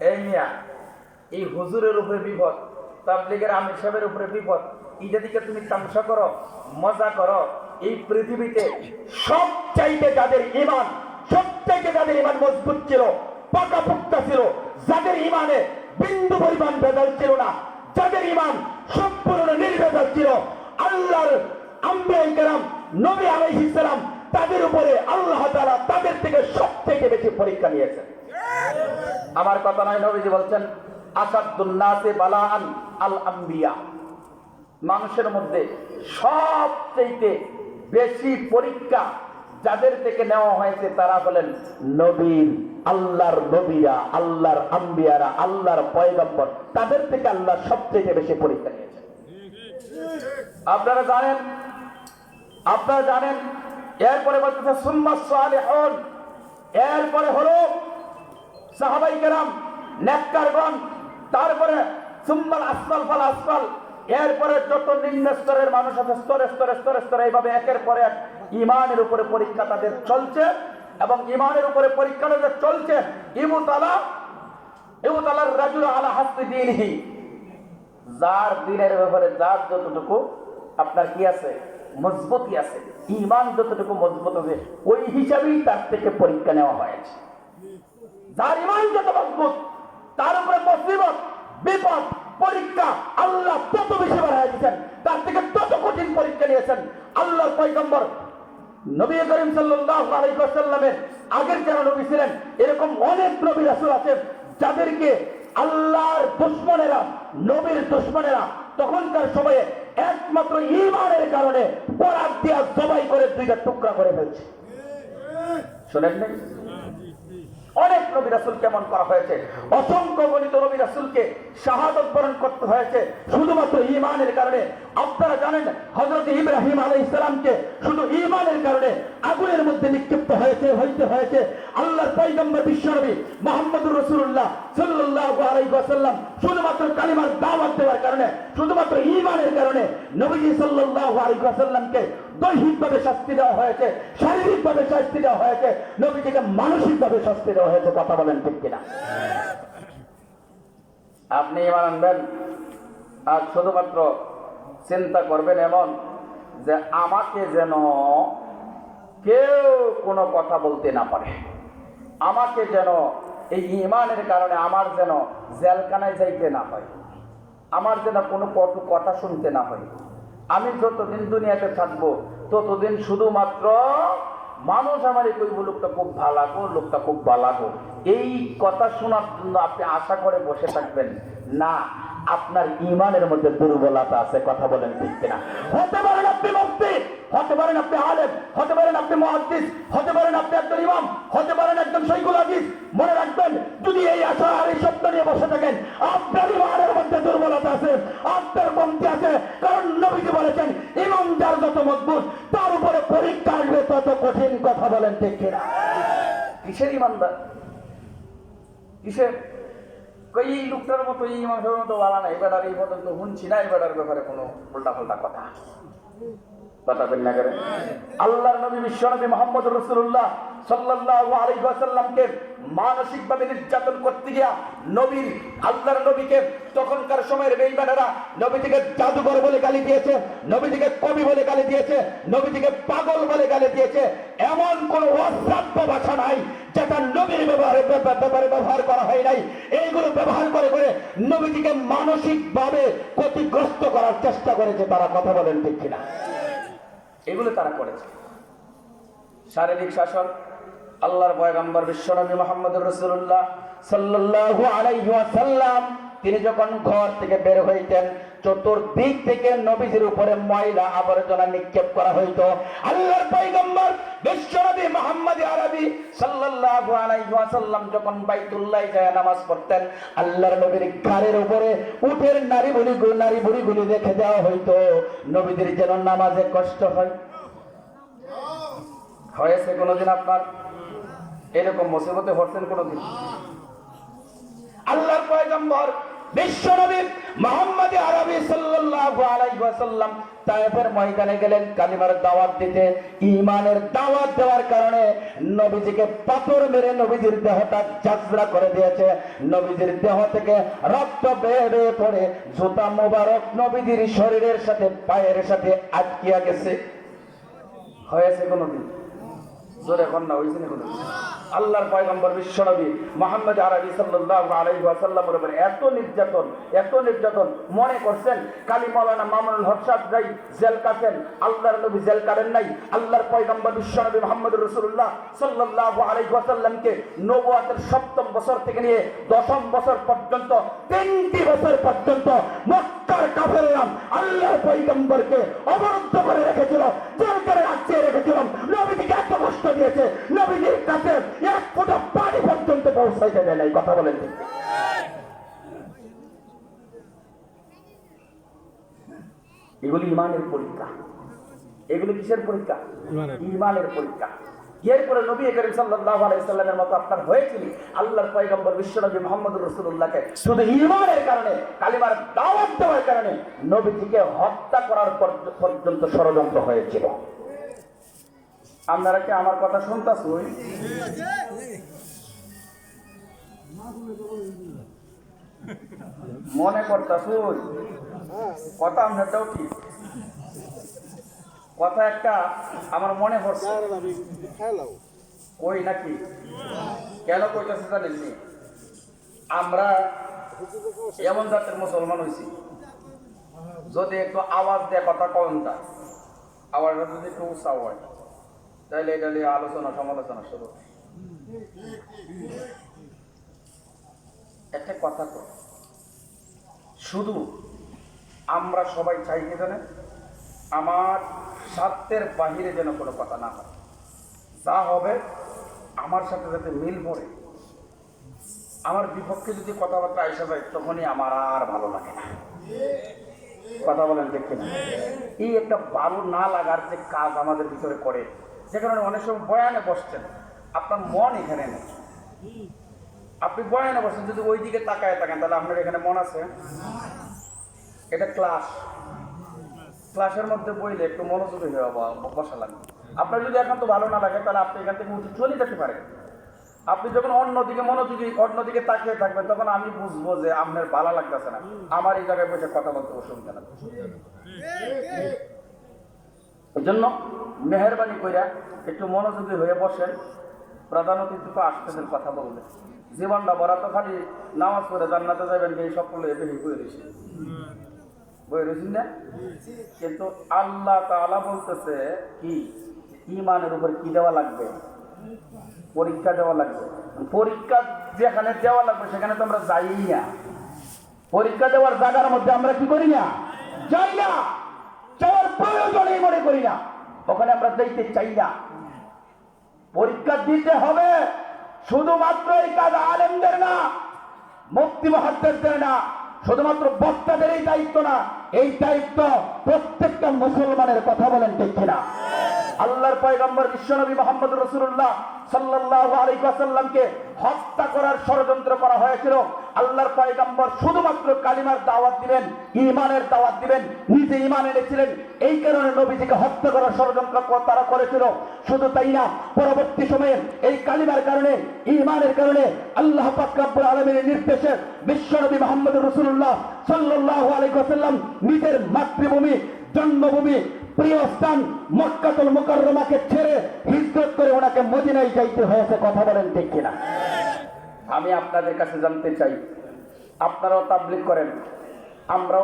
এই মিয়া, এই হুজুরের উপরে বিপদ, তাবলিগের আমির সাহেবের উপরে বিপদ এটা তুমি তামসা করো, মজা করো, এই পৃথিবীতে সব চাইতে যাদের ইমান সব চাইতে যাদের ইমান মজবুত ছিল পাকা পুক্তা ছিল, যাদের ইমানে বিন্দু পরিমাণ ভেজাল ছিল না, যাদের ইমান সম্পূর্ণ নির্ভেজাল ছিল, আল্লাহর আম্বিয়াই কেরাম, নবী আলাইহিস সালাম তাদের উপরে আল্লাহ তাআলা তাদের থেকে সব থেকে বেশি পরীক্ষা নিয়েছেন। আমার কথা নয়, নবীজি বলছেন বালাআন আল আম্বিয়া। মানুষের মধ্যে সবচেয়ে বেশি পরীক্ষা যাদের থেকে নেওয়া হয়েছে, তারা হলেন নবীর, আল্লাহর নবীরা, আল্লাহর আম্বিয়ারা, আল্লাহর পয়গম্বর। তাদের থেকে আল্লাহ সবচেয়ে বেশি পরীক্ষা নিয়েছে আপনারা জানেন আপনারা জানেন, এরপরে বলতেছে, সুম্মা সালেহন, এরপরে হলো সাহাবাই কেরাম নেককারগণ তারপরে সুম্মাল আসফাল ফাল আসফাল, এরপরে যত নিম্ন স্তরের মানুষ আছে, স্তরে স্তরে স্তরে স্তরে, এইভাবে একের পরে এক ইমানের উপরে পরীক্ষা তাদের চলছে এবং ইমানের উপরে পরীক্ষা তাদের চলছে। ইবুতালা, ইবুতালার রাজুল আলা হাসতে দিনহি। যার দিনের ব্যাপারে যার যতটুকু, আপনার কি আছে? মজবুতি আছে। ইমান যতটুকু মজবুত আছে ওই হিসাবেই তার থেকে পরীক্ষা নেওয়া হয়েছে। যার ইমান যত মজবুত তার উপরে মুসিবত বিপদ পরীক্ষা আল্লাহ তত বেশি বাড়াই দিয়েছেন। তার থেকে তত কঠিন পরীক্ষা নিয়েছেন। আল্লাহর পয়গম্বর নবী করিম সাল্লাল্লাহু আলাইহি ওয়াসাল্লামের আগের যারা নবী ছিলেন এরকম অনেক নবী রাসূল আছেন যাদেরকে আল্লাহর দুশ্মনেরা নবীর দুশ্মনেরা তখনকার সময়ে একমাত্র ঈমানের কারণে পরাগ দিয়া জবাই করে দুইটা টুকরা করে ফেলছে। শোনেন নাই? অনেক নবী রাসুল কেমন করা হয়েছে? অসংখ্য গণিত নবী রাসুলকে শাহাদত বরণ করতে হয়েছে। শুধুমাত্র ইমানের কারণে। আপনারা জানেন হজরত ইব্রাহিম আলাই ইসলামকে শুধু ইমানের কারণে আগুনের মধ্যে নিক্ষিপ্ত হয়েছে, হইতে হয়েছে। আল্লাহর পৈগম্বর বিশ্বনবী মোহাম্মদুর রসুল্লাহ সাল্লাল্লাহু আলাইহি শুধুমাত্র কালিমার দাওয়াত দেওয়ার কারণে, শুধুমাত্র ইমানের কারণে নবীজি সাল্লাল্লাহু আলাইহি দৈহিকভাবে শাস্তি দেওয়া হয়েছে, শারীরিকভাবে শাস্তি দেওয়া হয়েছে, নবীজিকে মানসিকভাবে শাস্তি দেওয়া হয়েছে, কথা বলেন ঠিক কিনা? আপনি ইমান আনবেন? আর শুধুমাত্র চিন্তা করবেন এমন যে আমাকে যেন কেউ কোনো কথা বলতে না পারে। আমাকে যেন এই ইমানের কারণে আমার যেন জেলখানায় যাইতে না হয়, আমার যেন কোনো কটু কথা শুনতে না হয়। আমি যতদিন দুনিয়াতে থাকব, ততদিন শুধুমাত্র মানুষ আমার এই কইব লোকটা খুব ভালো ভালাগো লোকটা খুব ভালাগো এই কথা শোনার জন্য আপনি আশা করে বসে থাকবেন। না, আপনার ইমানের মধ্যে দুর্বলতা আছে, কথা বলেন ঠিক কিনা। হতে হতে পারেন আপনি আলেম, হতে পারেন আপনি মহাদ্দিস, হতে পারেন আপনি একজন ইমাম, হতে পারেন একজন শৈকুল আজিজ মনে রাখবেন, যদি এই আশা আর এই স্বপ্ন নিয়ে বসে থাকেন আপনার ইমানের মধ্যে দুর্বলতা আছে, আপনার কমতি আছে। কারণ নবীজি বলেছেন, ইমাম যার যত মজবুত, তার উপরে পরীক্ষা আসবে তত কঠিন কথা বলেন ঠিক কিনা? কিসের ইমানদার? কিসের? এই লোকটার মতো, এই সাহেবের মতো বলা নাই, এবার এই পর্যন্ত শুনছি না, এবার ব্যাপারে কোনো উল্টা পাল্টা কথা। বলেন না করে আল্লাহর নবী, বিশ্বনবী মোহাম্মদ রসুল্লাহ সাল্লাল্লাহু আলাইহি ওয়াসাল্লামকে মানসিকভাবে নির্যাতন করতে গিয়া নবীর, আল্লাহর নবীকে তখনকার সময়ের বেঈমানেরা নবীটিকে বলে গালি দিয়েছে, নবীটিকে কবি বলে গালি দিয়েছে, নবীটিকে পাগল বলে গালি দিয়েছে। এমন কোন অশ্রাব্য ভাষা নাই যেটা নবীর ব্যবহারে ব্যাপারে ব্যবহার করা হয় নাই। এইগুলো ব্যবহার করে করে নবীটিকে মানসিকভাবে ক্ষতিগ্রস্ত করার চেষ্টা করেছে তারা। কথা বলেন ঠিক কিনা? এগুলো তারা করেছে। শারীরিক শাসন আল্লাহর বয়গাম্বর বিশ্বনবী মোহাম্মদ রসুল্লাহ সাল্লাহ আলাই ওয়াসাল্লাম তিনি যখন ঘর থেকে বের হইতেন, চতুর্দিক থেকে নবীজির উপরে ময়লা আবর্জনা নিক্ষেপ করা হইতো। আল্লাহর পয়গম্বর, বিশ্বনবী মোহাম্মদ আরবি সাল্লাল্লাহু আলাইহি ওয়াসাল্লাম যখন বাইতুল্লাহ যায় নামাজ পড়তেন, আল্লাহর নবীর ঘাড়ের উপরে নারী নারী বুড়িগুলি রেখে দেওয়া নবীদের যেন নামাজে কষ্ট হয়। হয়েছে কোনোদিন আপনার? এরকম মুসিবতে পড়ছেন কোনোদিন? আল্লাহর পয়গম্বর বিশ্বনবী মোহাম্মদ আরবি সাল্লাল্লাহু আলাইহি ওয়াসাল্লাম তায়েফের ময়দানে গেলেন, কালিমার দাওয়াত দিতে। ঈমানের দাওয়াত দেওয়ার কারণে নবীজিকে পাথর মেরে নবীজির দেহটা জাজরা করে দিয়েছে। নবীজির দেহ থেকে রক্ত বেয়ে বেয়ে পড়ে, জুতা মোবারক নবীজির শরীরের সাথে, পায়ের সাথে আটকিয়া গেছে। হয়েছে কোনোদিন? জোরে কন্যা, হয়েছে না আল্লাহর পয়গম্বর বিশ্বনবী মোহাম্মদ আরবি সাল্লাল্লাহু আলাইহি ওয়াসাল্লামের উপর এত নির্যাতন এত নির্যাতন মনে করছেন, কালী মাওলানা মামুনুল হক সাহেব যাই জেল কাটেন, আল্লাহর নবী জেল কাটেন নাই, আল্লাহর পয়গম্বর বিশ্বনবী মোহাম্মদ রাসূলুল্লাহ সাল্লাল্লাহু আলাইহি ওয়াসাল্লামকে নবুয়াতের সপ্তম বছর থেকে নিয়ে দশম বছর পর্যন্ত, তিনটি বছর পর্যন্ত মক্কার কাফেররা আল্লাহর পয়গম্বরকে অবরুদ্ধ করে রেখেছিল, জেল করে আটকে রেখেছিল। নবীকে এত কষ্ট দিয়েছে নবীজির কাছে পর্যন্ত পৌঁছাইতে দেয় নাই কথা বলেন। এগুলি ইমানের পরীক্ষা। এগুলি কিসের পরীক্ষা? ইমানের। পরীক্ষা। এরপরে নবী করিম সাল্লাল্লাহু আলাইহি সাল্লামের মতো আপনার হয়েছিল আল্লাহর পয়গম্বর বিশ্বনবী মুহাম্মদ রাসূলুল্লাহকে শুধু ইমানের কারণে কালিমার দাওয়াত দেওয়ার কারণে নবীজিকে হত্যা করার পর্যন্ত ষড়যন্ত্র হয়েছিল। আপনারা কি আমার কথা শুনতাছুই? মনে করতাছুই কথা আপনারটাও ঠিক কথা একটা আমার মনে পড়ছে। কই নাকি? কেন কইতাছে জানেননি আমরা এমন জাতের মুসলমান হয়েছি যদি একটু আওয়াজ দেয় কথা কম যায় আওয়াজটা যদি একটু উৎসাহ হয় তাহলে এটা নিয়ে আলোচনা সমালোচনা শুরু। একটা কথা কই শুধু আমরা সবাই চাই কি জানেন? আমার স্বার্থের বাহিরে যেন কোনো কথা না হয়। যা হবে আমার সাথে যাতে মিল পড়ে। আমার বিপক্ষে যদি কথাবার্তা এসে যায়, তখনই আমার আর ভালো লাগে না। কথা বলেন দেখতে না এই একটা ভালো না লাগার যে কাজ আমাদের ভিতরে করে, যে কারণে অনেক সময় বয়ানে বসছেন। আপনার মন এখানে নেই। আপনি বয়ানে বসছেন যদি ওই দিকে তাকায় থাকেন, তাহলে আপনার এখানে মন আছে? এটা ক্লাস। ক্লাসের মধ্যে বইলে একটু মনোযোগী হয়ে বসা লাগবে। আপনার যদি এখন তো ভালো না লাগে, তাহলে আপনি এখান থেকে উঠে চলে যেতে পারেন। আপনি যখন অন্যদিকে মনোযোগী, অন্যদিকে তাকিয়ে থাকবেন, তখন আমি বুঝব যে আপনার ভালো লাগতেছে না। আমার এই জায়গায় বসে কথা বলতে অসুবিধা না ওই জন্য মেহরবানি কইরা একটু মনোযোগী হয়ে বসেন। প্রধান তো আসতেছেন কথা বলবে জীবনটা বরা তো খালি নামাজ পড়ে জান্নাতে যাবেন এই সকলে এতে বই রয়েছে বই রয়েছেন না? কিন্তু আল্লাহ তাআলা বলতেছে কি? ইমানের উপর কি দেওয়া লাগবে? পরীক্ষা দেওয়া লাগবে। পরীক্ষা যেখানে দেওয়া লাগবে, সেখানে তো আমরা যাই না। পরীক্ষা দেওয়ার জায়গার মধ্যে আমরা কি করি না? যাই না। যাওয়ার প্রয়োজনেই মনে করি না। ওখানে আমরা যাইতে চাই না। পরীক্ষা দিতে হবে। শুধুমাত্র এই কাজ আলেমদের না মুক্তি মহাদ্দেরদের না, শুধুমাত্র বক্তাদের এই দায়িত্ব না, এই দায়িত্ব প্রত্যেকটা মুসলমানের কথা বলেন ঠিক কিনা? আল্লাহর পয়গম্বর বিশ্বনবী মোহাম্মদ রসুল্লাহ সাল্লাল্লাহু আলাইহি ওয়াসাল্লামকে হত্যা করার ষড়যন্ত্র করা হয়েছিল। আল্লাহর পয়গম্বর শুধুমাত্র কালিমার দাওয়াত দিবেন, ঈমানের দাওয়াত দিবেন, নিজে ঈমান এনেছিলেন। এই কারণে নবীজিকে হত্যা করার ষড়যন্ত্র তারা করেছিল। শুধু তাই না, পরবর্তী সময়ে এই কালিমার কারণে ইমানের কারণে আল্লাহ পাক রব্বুল আলামিনের নির্দেশে বিশ্বনবী মুহাম্মদ রসুল্লাহ সাল্লাল্লাহু আলাইহি ওয়াসাল্লাম নিজের মাতৃভূমি, জন্মভূমি প্রিয় স্থান মক্কাতুল মুকাররমাকে ছেড়ে হিজরত করে ওনাকে মদিনায় যাইতে হয়েছে, কথা বলেন ঠিক কিনা? আমি আপনাদের কাছে জানতে চাই, আপনারাও তাবলিক করেন, আমরাও